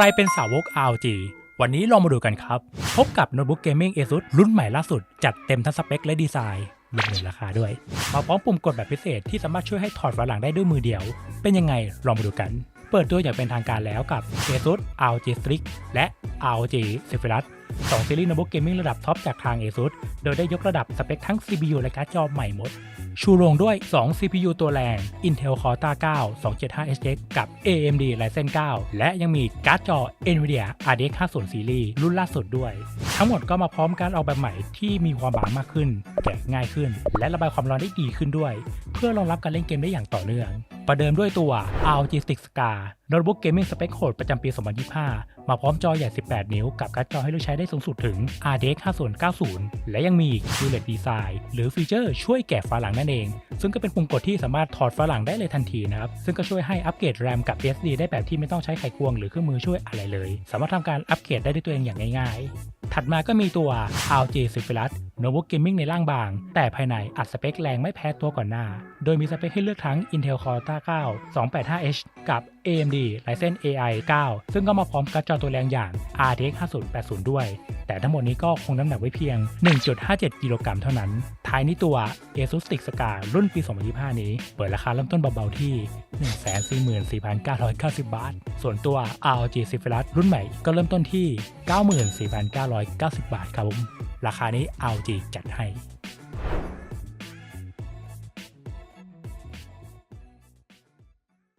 รเป็นสาวก ROG วันนี้ลองมาดูกันครับ พบกับโน้ตบุ๊กเกมมิ่ง ASUS รุ่นใหม่ล่าสุด จัดเต็มทั้งสเปคและดีไซน์รวมถึงราคาด้วย มาพร้อมปุ่มกดแบบพิเศษที่สามารถช่วยให้ถอดฝาหลังได้ด้วยมือเดียว เป็นยังไงลองมาดูกัน เปิดตัวอย่างเป็นทางการแล้วกับ ASUS ROG Strix และ ROG Zephyrus สองซีรีส์โน้ตบุ๊กเกมมิ่งระดับท็อปจากทาง ASUS โดยได้ยกระดับสเปคทั้ง CPU และการ์ดจอใหม่หมด ชูโรงด้วย 2 CPU ตัวแรง Intel Core 9 275HX กับ AMD Ryzen 9 และยังมีการ์ดจอ Nvidia RTX 50 Series รุ่นล่าสุดด้วย ทั้งหมดก็มาพร้อมการออกแบบใหม่ที่มีความบางมากขึ้น แกะง่ายขึ้น และระบายความร้อนได้ดีขึ้นด้วย เพื่อรองรับการเล่นเกมได้อย่างต่อเนื่อง ประเดิมด้วยตัว ROG Strix Scar โน้ตบุ๊กเกมมิ่งสเปคโหดประจำปี 2025 มาพร้อมจอใหญ่ 18 นิ้ว กับการ์ดจอให้เลือกใช้ได้สูงสุดถึง RTX 5090 และยังมี QLED Design หรือฟีเจอร์ช่วยแกะฝาหลังนั่นเอง ซึ่งก็เป็นปุ่มกดที่สามารถถอดฝาหลังได้เลยทันทีนะครับ ซึ่งก็ช่วยให้อัปเกรด RAM กับ SSD ได้แบบที่ไม่ต้องใช้ไขควงหรือเครื่องมือช่วยอะไรเลย สามารถทำการอัปเกรดได้ด้วยตัวเองอย่างง่ายๆ ถัดมาก็มีตัว ROG Zephyrus โน้ตบุ๊กเกมมิ่งในร่างบาง แต่ภายในอัดสเปคแรงไม่แพ้ตัวก่อนหน้า โดยมีสเปคให้เลือกทั้ง Intel Core 9 285H กับ AMD Ryzen AI 9 ซึ่งก็มาพร้อมการ์ดจอตัวแรงอย่าง RTX 5080 ด้วย แต่ทั้งหมดนี้ก็คงน้ำหนักไว้เพียง 1.57 กิโลกรัมเท่านั้น ท้ายนี้ตัว ASUS Strix Scar รุ่นปี 2025 นี้ เปิดราคาเริ่มต้นเบาๆที่ 144,990 บาท ส่วนตัว ROG Zephyrus รุ่นใหม่ก็เริ่มต้นที่ 94,990 บาทครับผม ราคานี้ ROG จัดให้